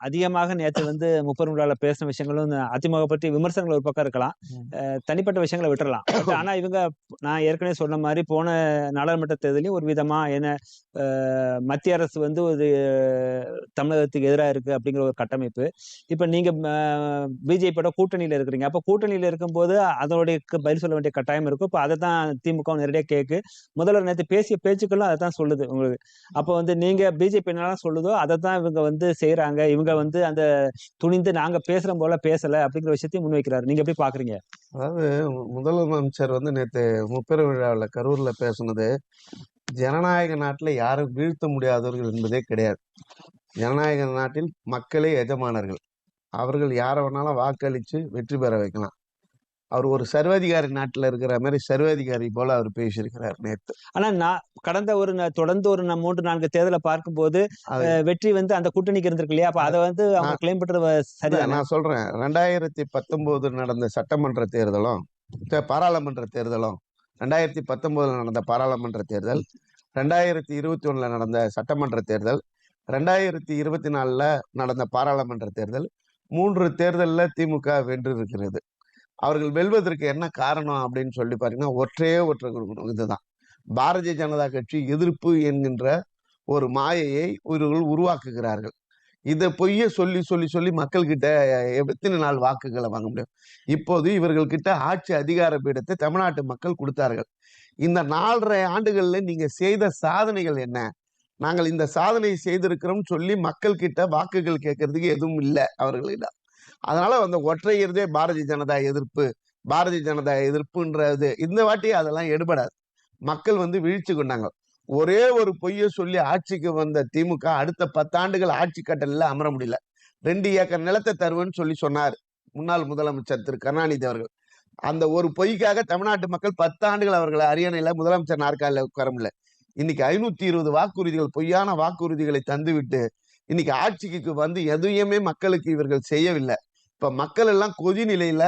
அதிகமாக நேற்று வந்து முப்பெரும் விழால பேசின விஷயங்களும் அதிமுக பற்றி விமர்சனங்கள் ஒரு பக்கம் இருக்கலாம். தனிப்பட்ட விஷயங்களை விட்டுறலாம். ஆனா இவங்க நான் ஏற்கனவே சொன்ன மாதிரி போன நாடாளுமன்ற தேர்தலையும் ஒரு விதமா என்ன மத்திய அரசு வந்து ஒரு தமிழகத்துக்கு எதிராக இருக்கு அப்படிங்கிற ஒரு கட்டமைப்பு இப்ப நீங்க பிஜேபியோட கூட்டணியில இருக்கிறீங்க. அப்ப கூட்டணியில இருக்கும்போது அதனுடைய பதில் சொல்ல வேண்டிய கட்டாயம் இருக்கும். இப்ப அதை தான் திமுக நேரடியாக கேக்கு. முதல்வர் நேற்று பேசிய பேச்சுக்களும் அதை தான் சொல்லுது உங்களுக்கு. அப்போ வந்து நீங்க பிஜேபி என்னெல்லாம் சொல்லுதோ அதை தான் இவங்க வந்து செய்யறாங்க இவங்க வந்து அந்த துணிந்து நாங்க பேசுற போல பேசல அப்படிங்கிற விஷயத்தையும் முன்வைக்கிறாரு நீங்க எப்படி பாக்குறீங்க? அதாவது முதலமைச்சர் வந்து நேற்று முப்பெரும் விழாவில் கரூர்ல பேசுனது ஜனநாயக நாட்டில் யாரும் வீழ்த்த முடியாதவர்கள் என்பதே கிடையாது. ஜனநாயக நாட்டில் மக்களே எஜமானர்கள். அவர்கள் யாரை வேணாலும் வாக்களித்து வெற்றி பெற வைக்கலாம். அவர் ஒரு சர்வாதிகாரி நாட்டில் இருக்கிற மாதிரி சர்வாதிகாரி போல அவர் பேசியிருக்கிறார் நேற்று ஆனா நான் கடந்த ஒரு தொடர்ந்து ஒரு ந- மூன்று நான்கு தேர்தலை பார்க்கும்போது வெற்றி வந்து அந்த கூட்டணிக்கு இருந்திருக்கு இல்லையா? அப்ப அதை வந்து அவங்க நான்- கிளைம் பண்றது வ- சரிதானே? நான் சொல்றேன். ரெண்டாயிரத்தி பத்தொன்பது நடந்த சட்டமன்ற தேர்தலும் பாராளுமன்ற தேர்தலும் ரெண்டாயிரத்தி பத்தொன்பதுல நடந்த பாராளுமன்ற தேர்தல் ரெண்டாயிரத்தி இருபத்தி ஒண்ணுல நடந்த சட்டமன்ற தேர்தல் ரெண்டாயிரத்தி இருபத்தி நாலில் நடந்த பாராளுமன்ற தேர்தல் மூன்று தேர்தலில் திமுக வென்று இருக்கிறது அவர்கள் வெல்வதற்கு என்ன காரணம் அப்படின்னு சொல்லி பாத்தீங்கன்னா ஒற்றே ஒற்றை கொடுக்கணும் இதுதான். பாரதிய ஜனதா கட்சி எதிர்ப்பு என்கின்ற ஒரு மாயையை இவர்கள் உருவாக்குகிறார்கள். இதை பொய்ய சொல்லி சொல்லி சொல்லி மக்கள்கிட்ட எத்தனை நாள் வாக்குகளை வாங்க முடியும்? இப்போது இவர்கள்கிட்ட ஆட்சி அதிகார பீடத்தை தமிழ்நாட்டு மக்கள் கொடுத்தார்கள். இந்த நாலரை ஆண்டுகளில் நீங்கள் செய்த சாதனைகள் என்ன? நாங்கள் இந்த சாதனை செய்திருக்கிறோம் சொல்லி மக்கள் கிட்ட வாக்குகள் கேட்கறதுக்கு எதுவும் இல்லை அவர்களிடம். அதனால அந்த ஒற்றையிறதே பாரதிய ஜனதா எதிர்ப்பு பாரதிய ஜனதா எதிர்ப்புன்றது இந்த வாட்டி அதெல்லாம் எடுபடாது. மக்கள் வந்து வீழ்ச்சி கொண்டாங்க. ஒரே ஒரு பொய்யை சொல்லி ஆட்சிக்கு வந்த திமுக அடுத்த பத்தாண்டுகள் ஆட்சி கட்டலில் அமர முடியல. ரெண்டு ஏக்கர் நிலத்தை தருவேன்னு சொல்லி சொன்னார் முன்னாள் முதலமைச்சர் திரு கருணாநிதி அவர்கள். அந்த ஒரு பொய்க்காக தமிழ்நாட்டு மக்கள் பத்தாண்டுகள் அவர்களை அரியணையில் முதலமைச்சர் நாற்காலில் உட்கார முடியல. இன்னைக்கு ஐநூத்தி இருபது வாக்குறுதிகள் பொய்யான வாக்குறுதிகளை தந்துவிட்டு இன்னைக்கு ஆட்சிக்கு வந்து எதையுமே மக்களுக்கு இவர்கள் செய்யவில்லை. இப்ப மக்கள் எல்லாம் கொதி நிலையில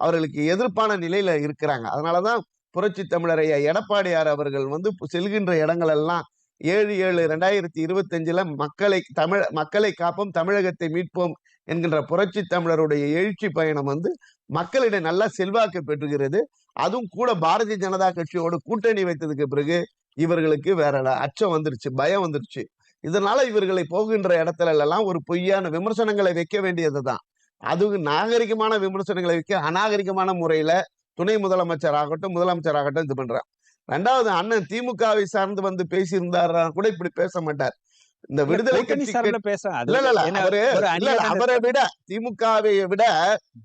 அவர்களுக்கு எதிர்ப்பான நிலையில இருக்கிறாங்க. அதனாலதான் புரட்சி தமிழர் ஐயா எடப்பாடியார் அவர்கள் வந்து செல்கின்ற இடங்கள் எல்லாம் ஏழு ஏழு ரெண்டாயிரத்தி இருபத்தஞ்சுல மக்களை தமிழ் மக்களை காப்போம் தமிழகத்தை மீட்போம் என்கின்ற புரட்சி தமிழருடைய எழுச்சி பயணம் வந்து மக்களிடம் நல்லா செல்வாக்கு பெற்றுகிறது. அதுவும் கூட பாரதிய ஜனதா கட்சியோடு கூட்டணி வைத்ததுக்கு பிறகு இவர்களுக்கு வேற அச்சம் வந்துருச்சு பயம் வந்துருச்சு. இதனால இவர்களை போகின்ற இடத்துல எல்லாம் ஒரு பொய்யான விமர்சனங்களை வைக்க வேண்டியதுதான். அதுவும் நாகரிகமான விமர்சனங்களை வைக்க அநாகரிகமான முறையில துணை முதலமைச்சர் ஆகட்டும் முதலமைச்சர் ஆகட்டும் இது பண்றான் ரெண்டாவது அண்ணன் திமுகவை சார்ந்து வந்து பேசியிருந்தாரா கூட இப்படி பேச மாட்டார். இந்த விடுதலை கட்சி என்ன அவரு விட திமுகவை விட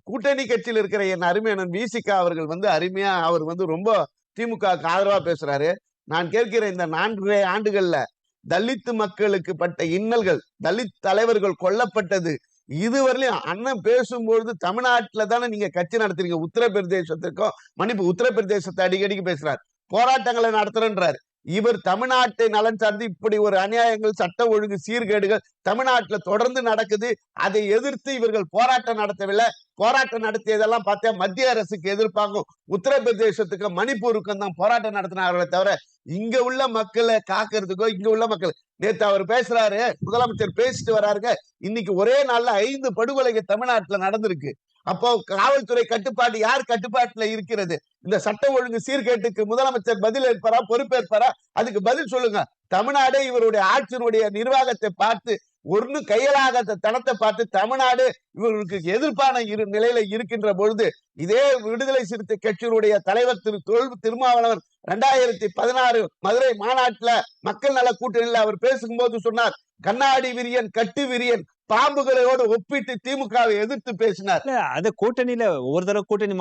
கூட்டணி கட்சியில் இருக்கிற என் அருமையனன் விசிகா அவர்கள் வந்து அருமையா அவர் வந்து ரொம்ப திமுகவுக்கு ஆதரவா பேசுறாரு. நான் கேட்கிற இந்த நான்கு ஆண்டுகள்ல தலித்து மக்களுக்கு பட்ட இன்னல்கள் தலித் தலைவர்கள் கொல்லப்பட்டது இதுவரையிலும் அண்ணன் பேசும்பொழுது தமிழ்நாட்டுல தானே நீங்க கட்சி நடத்துறீங்க? உத்தரப்பிரதேசத்திற்கும் மன்னிப்பு உத்தரப்பிரதேசத்தை அடிக்கடிக்கு பேசுறாரு. போராட்டங்களை நடத்துறேன்றாரு. இவர் தமிழ்நாட்டை நலன் சார்ந்து இப்படி ஒரு அநியாயங்கள் சட்ட ஒழுங்கு சீர்கேடுகள் தமிழ்நாட்டுல தொடர்ந்து நடக்குது. அதை எதிர்த்து இவர்கள் போராட்டம் நடத்தவில்லை. போராட்டம் நடத்தியதெல்லாம் பார்த்தா மத்திய அரசுக்கு எதிர்ப்பாகும் உத்தரப்பிரதேசத்துக்கு மணிப்பூருக்கும் தான் போராட்டம் நடத்தினார்களே தவிர இங்க உள்ள மக்களை காக்கிறதுக்கோ இங்க உள்ள மக்கள் நேத்து அவர் பேசுறாரு முதலமைச்சர் பேசிட்டு வராருங்க. இன்னைக்கு ஒரே நாள்ல ஐந்து படுகொலைகள் தமிழ்நாட்டுல நடந்திருக்கு. அப்போ காவல்துறை கட்டுப்பாடு யார் கட்டுப்பாட்டுல இருக்கிறது? இந்த சட்டம் ஒழுங்கு சீர்கேட்டுக்கு முதலமைச்சர் பதில் ஏற்பாரா பொறுப்பேற்பாரா அதுக்கு பதில் சொல்லுங்க. தமிழ்நாடு இவருடைய ஆட்சியினுடைய நிர்வாகத்தை பார்த்து ஒன்னு கையலாகாத தனத்தை பார்த்து தமிழ்நாடு இவர்களுக்கு எதிர்ப்பான இரு நிலையில இருக்கின்ற பொழுது இதே விடுதலை சிறுத்தை கட்சியினுடைய தலைவர் திரு தொல் திருமாவளவன் ரெண்டாயிரத்தி பதினாறு மதுரை மாநாட்டுல மக்கள் நல கூட்டணியில் அவர் பேசும்போது சொன்னார் கண்ணாடி விரியன் கட்டு விரியன் பாம்புகளோடு ஒப்பிட்டு திமுகவை எதிர்த்து பேசினார். அது கூட்டணியில ஒவ்வொரு தடவை கூட்டணி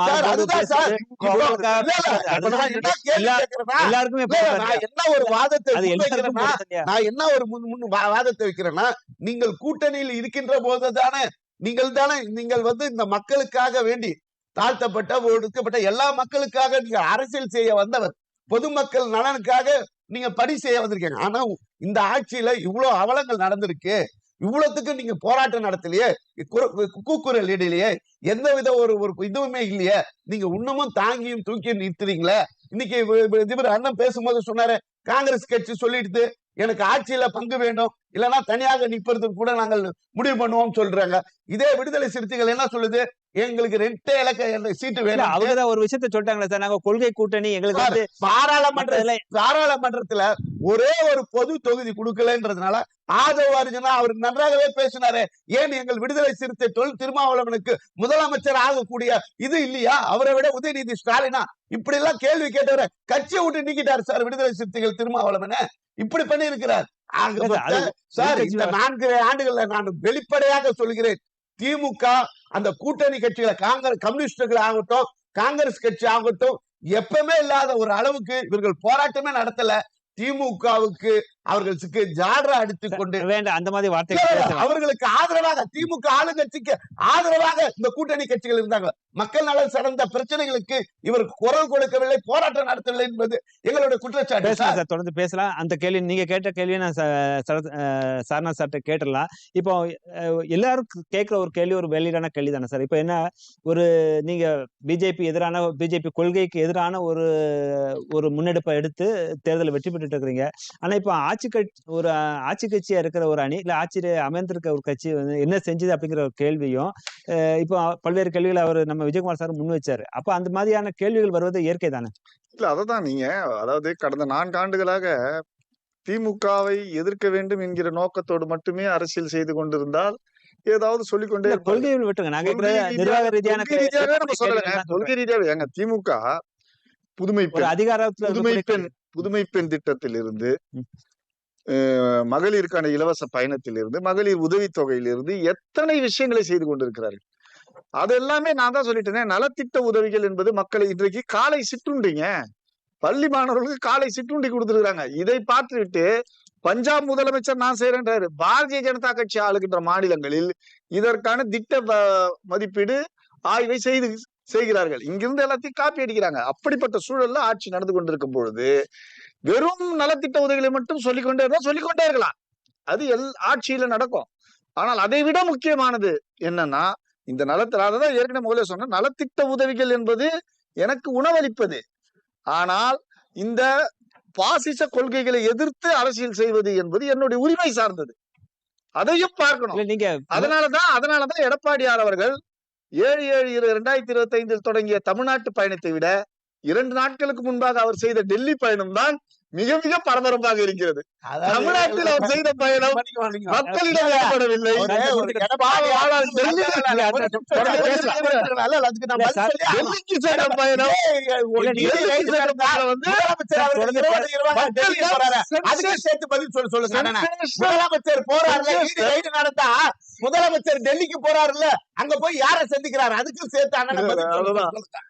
எல்லாருக்குமே என்ன ஒரு வாதத்தை? நான் என்ன ஒரு முன் வாதத்தை வைக்கிறேன்னா நீங்கள் கூட்டணியில் இருக்கின்ற போது தானே நீங்கள் தானே நீங்கள் வந்து இந்த மக்களுக்காக வேண்டி தாழ்த்தப்பட்ட ஒடுக்கப்பட்ட எல்லா மக்களுக்காக நீங்க அரசியல் செய்ய வந்தவர் பொதுமக்கள் நலனுக்காக நீங்க பணி செய்ய வந்திருக்கீங்க. ஆனா இந்த ஆட்சியில இவ்வளவு அவலங்கள் நடந்திருக்கு. இவ்வளவுத்துக்கு நீங்க போராட்டம் நடத்தலையே? குர- கூக்குரல் இடையிலேயே எந்த வித ஒரு ஒரு இதுவுமே இல்லையே? நீங்க இன்னமும் தாங்கியும் தூக்கியும் நிறுத்துறீங்களே? இன்னைக்கு இவ- இவ- இவர் அண்ணன் பேசும்போது சொன்னாரு காங்கிரஸ் கட்சி சொல்லிடுது எனக்கு ஆட்சியில பங்கு வேண்டும். இல்லைன்னா தனியாக நிற்பதற்கு கூட நாங்கள் முடிவு பண்ணுவோம் சொல்றாங்க. இதே விடுதலை சிறுத்தைகள் என்ன சொல்லுது? எங்களுக்கு ரெட்டே இலக்க சீட்டு வேணும். அவங்கதான் ஒரு விஷயத்த சொல்லிட்டாங்களே சார். நாங்க கொள்கை கூட்டணி எங்களுக்கு வந்து பாராளுமன்ற மத்ததுல பாராளுமன்றத்துல ஒரே ஒரு பொது தொகுதி கொடுக்கலன்றதுனால ஆதவ அர்ஜுனா அவர் நன்றாகவே பேசினாரு. ஏன் எங்கள் விடுதலை சிறுத்தை தொல் திருமாவளவனுக்கு முதலமைச்சர் ஆகக்கூடிய இது இல்லையா? அவரை விட உதயநிதி ஸ்டாலினா? இப்படி எல்லாம் கேள்வி கேட்டவரை கட்சியை விட்டு நீக்கிட்டார் சார் விடுதலை சிறுத்தைகள் திருமாவளவன. இப்படி பண்ணி இருக்கிறார் சார் இந்த நான்கு ஆண்டுகள்ல நான் வெளிப்படையாக சொல்கிறேன். திமுக அந்த கூட்டணி கட்சிகளை காங்கிரஸ் கம்யூனிஸ்டுகள் ஆகட்டும் காங்கிரஸ் கட்சி ஆகட்டும் எப்பவுமே இல்லாத ஒரு அளவுக்கு இவர்கள் போராட்டமே நடத்தல. திமுகவுக்கு அவர்களுக்கு ஜாடரா அடித்துக் கொண்டு வேண்டாம் அந்த மாதிரி வார்த்தைகள் அவர்களுக்கு ஆதரவாக திமுக ஆளுங்கட்சிக்கு ஆதரவாக இந்த கூட்டணி கட்சிகள் இருந்தாங்க மக்கள் நலன் சார்ந்த பிரச்சனைகளுக்கு இவர் குரல் கொடுக்கவில்லை போராட்டம் நடத்தவில்லை என்பது எங்களுடைய குற்றச்சாட்டு சார். தொடர்ந்து பேசலாம். அந்த கேள்வி நீங்க கேட்ட கேள்வியை நான் ச- சரத்- அஹ் சாரநாத் சார்ட்ட கேட்டுடலாம். இப்போ எல்லாரும் கேட்கிற ஒரு கேள்வி ஒரு வெளியிடான கேள்வி தானே சார். இப்போ என்ன ஒரு நீங்க பிஜேபி எதிரான பிஜேபி கொள்கைக்கு எதிரான ஒரு ஒரு முன்னெடுப்பை எடுத்து தேர்தலில் வெற்றி பெற்றுட்டு இருக்கிறீங்க. ஆனா இப்போ ஆட்சி கட்சி ஒரு ஆட்சி கட்சியா இருக்கிற ஒரு அணி இல்ல ஆட்சியில அமைந்திருக்க ஒரு கட்சி வந்து என்ன செஞ்சது அப்படிங்கிற ஒரு கேள்வியும் இப்போ பல்வேறு கேள்விகளை அவர் நம்ம விஜயகுமார் சார் முன் வச்சாரு. அப்போ அந்த மாதிரியான கேள்விகள் வருவது இயற்கை தானே? இல்ல அததான் நீங்க அதாவது கடந்த நான்கு ஆண்டுகளாக திமுகவை எதிர்க்க வேண்டும் என்கிற நோக்கத்தோடு மட்டுமே அரசியல் செய்து கொண்டிருந்தால் ஏதாவது சொல்லிக்கொண்டே விட்டுருங்க. நாங்க கொள்கை ரீதியாக- நிர்வாக ரீதியான கொள்கை ரீதியாவே ஏங்க திமுக புதுமை அதிகாரத்துல புதுமை பெண் புதுமை பெண் திட்டத்திலிருந்து ம். மகளிருக்கான இலவச பயணத்திலிருந்து மகளிர் உதவித்தொகையிலிருந்து எத்தனை விஷயங்களை செய்து கொண்டிருக்கிறார்கள்? அது எல்லாமே நான் தான் சொல்லிட்டேனே நலத்திட்ட உதவிகள் என்பது மக்களை இன்றைக்கு காலை சிற்றுண்டிங்க. பள்ளி மாணவர்களுக்கு காலை சிற்றுண்டி கொடுத்துருக்காங்க இதை பார்த்துவிட்டு பஞ்சாப் முதலமைச்சர் நான் செய்யறேன்றாரு பாரதிய ஜனதா கட்சி ஆளுகின்ற மாநிலங்களில் இதற்கான திட்ட மதிப்பீடு ஆய்வை செய்து செய்கிறார்கள். இங்கிருந்து எல்லாத்தையும் காப்பி அடிக்கிறாங்க. அப்படிப்பட்ட சூழல்ல ஆட்சி நடந்து கொண்டிருக்கும் பொழுது வெறும் நலத்திட்ட உதவிகளை மட்டும் சொல்லிக்கொண்டே இருந்தா சொல்லிக்கொண்டே இருக்கலாம். அது எல் ஆட்சியில நடக்கும். ஆனால் அதை விட முக்கியமானது என்னன்னா இந்த நலத்தில் அதான் ஏற்கனவே முதல்ல சொன்ன நலத்திட்ட உதவிகள் என்பது எனக்கு உணவளிப்பது. ஆனால் இந்த பாசிச கொள்கைகளை எதிர்த்து அரசியல் செய்வது என்பது என்னுடைய உரிமை சார்ந்தது. அதையும் பார்க்கணும். நீங்க அதனாலதான் அதனாலதான் எடப்பாடியார் அவர்கள் ஏழு ஏழு இரு இரண்டாயிரத்தி இருபத்தி ஐந்தில் தொடங்கிய தமிழ்நாட்டு பயணத்தை விட இரண்டு நாட்களுக்கு முன்பாக அவர் செய்த டெல்லி பயணம்தான் மிக மிக பரபரப்பாக இருக்கிறது. தமிழ்நாட்டில் அவர் செய்த பயணம். மக்களிடம் ஏற்படவில்லை. முதலமைச்சர் டெல்லிக்கு போறாருல்ல அங்க போய் யார சந்திக்கிறாரு? அதுக்கு சேர்த்து.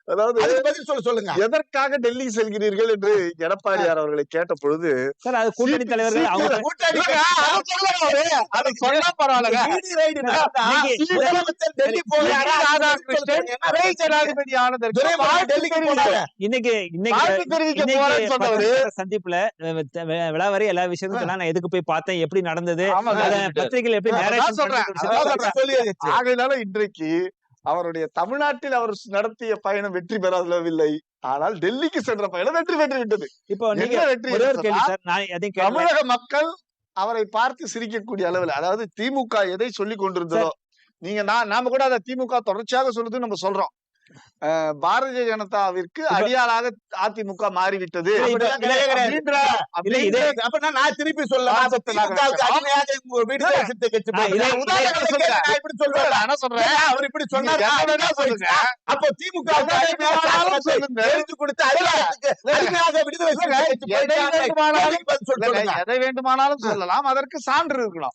அதாவது பதில் சொல்ல சொல்லுங்க. எதற்காக டெல்லி செல்கிறீர்கள் என்று எடப்பாடியார் அவர்களை கேட்ட பொழுது சார் அது கூட்டணி தலைவர்கள் அவங்க கூட்டணி சொன்னா நடந்தா இன்னைக்கு- இன்னைக்கு சந்திப்புல அஹ், த- வி- விலாவரி எல்லா விஷயத்தையும் நான் எதுக்கு போய் பார்த்தேன்? எப்படி நடந்தது? பத்திரிகையில் எப்படி ஆகையினால இன்றைக்கு அவருடைய தமிழ்நாட்டில் அவர் நடத்திய பயணம் வெற்றி பெறவில்லை ஆனால் டெல்லிக்கு சென்ற பயணம் வெற்றி பெற்று விட்டது இப்போ நீங்க வெற்றி தமிழக மக்கள் அவரை பார்த்து சிரிக்கக்கூடிய அளவில் அதாவது திமுக எதை சொல்லி கொண்டிருந்ததோ நீங்க நான் நாம கூட அதை திமுக தொடர்ச்சியாக சொல்லுது நம்ம சொல்றோம். பாரதிய ஜனதாவிற்கு அடியாளாக அதிமுக மாறிவிட்டது. நான் திருப்பி எதை. வேண்டுமானாலும் சொல்லலாம். அதற்கு சான்று இருக்கணும்.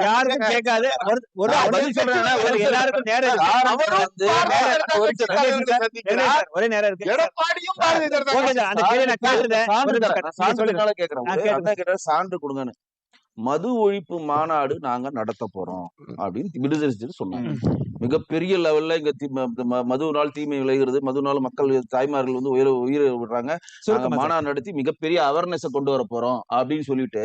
யாருக்கும் கேட்காது ஒரு- பதில் எல்லாருக்கும் நேரம் ஒரு நேரம் இருக்கு எடப்பாடியும் பாரதிய ஜனதா சான்று நிமிஷம் மது ஒழிப்பு மாநாடு நாங்க நடத்த போறோம் அப்படின்னு விடுதலை சொன்னாங்க. மிகப்பெரிய லெவல்ல இங்க தி- ம- ம- மதுவினால் தீமை விளைகிறது மதுவினால் மக்கள் தாய்மார்கள் வந்து உயிரை உயிரை விடுறாங்க. நாங்க. மாநாடு நடத்தி மிகப்பெரிய அவேர்னஸ் கொண்டு வர போறோம் அப்படின்னு சொல்லிட்டு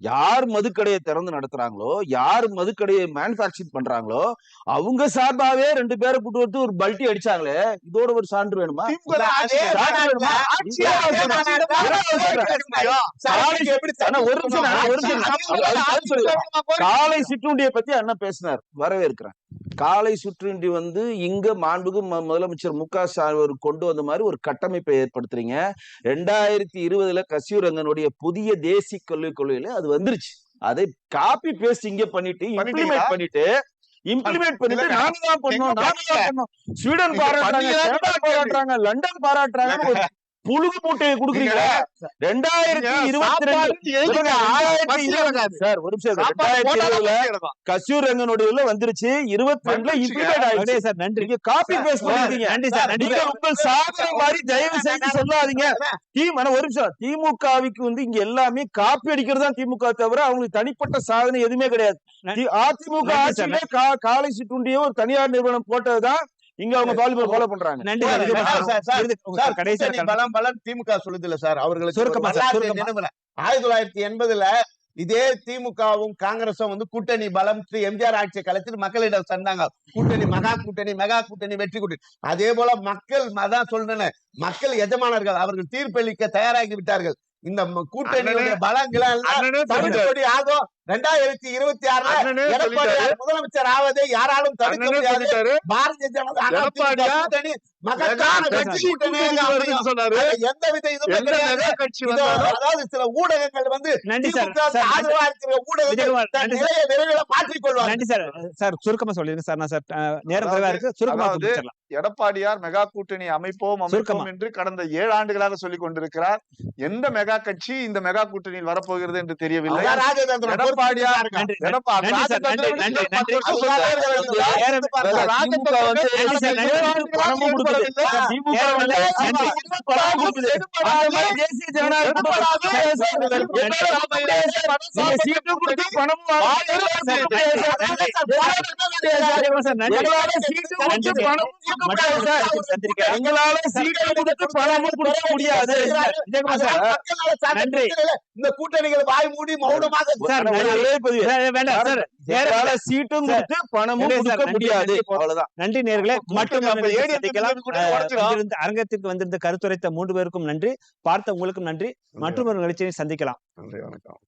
யார் மதுக்கடையை திறந்து நடத்துறாங்களோ யார் மதுக்கடையை மேனுஃபேக்சர் பண்றாங்களோ அவங்க சார்பாவே ரெண்டு பேரை கூட்டு வந்து ஒரு பல்ட்டி அடிச்சாங்களே இதோட ஒரு சான்று வேணுமா? நிமிஷம் ஒரு நிமிஷம். காலை சிற்றுண்டியை பத்தி அண்ணா பேசினார். வரவேற்கிறேன். காலை சிற்றுண்டி வந்து இங்க மாண்புகு முதலமைச்சர் மு க ஸ்டாலின் கொண்டு வந்த மாதிரி ஒரு கட்டமைப்பை ஏற்படுத்துறீங்க. ரெண்டாயிரத்தி இருபதுல கசியூரங்கனுடைய புதிய தேசிய கல்விக் கொள்கையில அது வந்துருச்சு. அதை காப்பி பேஸ்ட் இங்க பண்ணிட்டு? இம்ப்ளிமெண்ட் பண்ணிட்டு இம்ப்ளிமெண்ட் பண்ணிட்டு. நாங்க தான் பண்ணோம் எங்க நாங்க தான் பண்ணோம் ஸ்வீடன் பாராட்டுறாங்க லண்டன் பாராட்டுறாங்க புழுகு மூட்டையை கொடுக்குறீங்க ரெண்டாயிரத்தி இருபத்தி ரெண்டு சார் ஒரு நிமிஷம். ரெண்டாயிரத்தி இருபதுல கசூர் ரங்கனுடைய வந்துருச்சு. இருபத்தி ரெண்டுல. இம்ப்ளிமெண்ட் ஆயிடுச்சு. சார். நன்றி. நீங்க காப்பி பேஸ்ட் பண்ணிருக்கீங்க நன்றி சார். நீங்க உங்கள் சாதனை மாதிரி தயவு செய்து சொல்லாதீங்க. ஆனா ஒரு நிமிஷம். திமுகவுக்கு வந்து இங்க எல்லாமே காப்பி அடிக்கிறது தான் திமுக தவிர அவங்களுக்கு தனிப்பட்ட சாதனை எதுவுமே கிடையாது. அதிமுக. ஆட்சியில காலை சிற்றுண்டியோ ஒரு தனியார் நிறுவனம் போட்டதுதான் இங்க அவங்க பாலிமர் ஃபாலோ பண்றாங்க. நன்றி சார் பலம் பலம் திமுக சொல்லுது இல்ல சார் அவர்களுக்கு சுருக்கமா ஆயிரத்தி தொள்ளாயிரத்தி எண்பதுல இதே திமுகவும் காங்கிரஸும் வந்து கூட்டணி பலம் எம்ஜிஆர் ஆட்சியை கலைச்சிட்டு மக்களிடம் சொன்னாங்க கூட்டணி மகா கூட்டணி மெகா கூட்டணி வெற்றி கூட்டணி. அதே போல மக்கள் அதான் சொல்றேன் மக்கள் எஜமானர்கள் அவர்கள் தீர்ப்பளிக்க தயாராகி விட்டார்கள். இந்த கூட்டணியுடைய பலங்களை தவிடுபடி ஆகும் ரெண்டாயிரத்தி இருபத்தி ஆறுல எடப்பாடியார் முதலமைச்சர் ஆவதை யாராலும் தடுக்க முடியாது. பாரதிய ஜனதா கூட்டணி சில ஊடகங்கள் வந்து சுருக்கமா சொல்லிருங்க சார். நான் சார் நேரம் குறைவா இருக்கு. சுருக்கமா எடப்பாடியார் மெகா கூட்டணி அமைப்போம். என்று கடந்த ஏழு ஆண்டுகளாக சொல்லிக் கொண்டிருக்கிறார். எந்த மெகா கட்சி இந்த மெகா கூட்டணியில் வரப்போகிறது என்று தெரியவில்லை. எடப்பாடியார் பொறுத்து எங்களால சீட்டு கொடுத்து பணமும் கொடுக்க முடியாது. நன்றி. இந்த கூட்டணிகள் வாய் மூடி மௌனமாக வேண்டாம் சார் சீட்டும் கொடுத்து பணமும் கொடுக்க முடியாது. அவ்வளவுதான். நன்றி நேர்களே மற்றும் அப்ப அரங்கத்திற்கு வந்திருந்த கருத்துரைத்த மூன்று பேருக்கும் நன்றி. பார்த்த உங்களுக்கும் நன்றி. மற்றும் ஒரு நிகழ்ச்சியை சந்திக்கலாம். நன்றி வணக்கம்.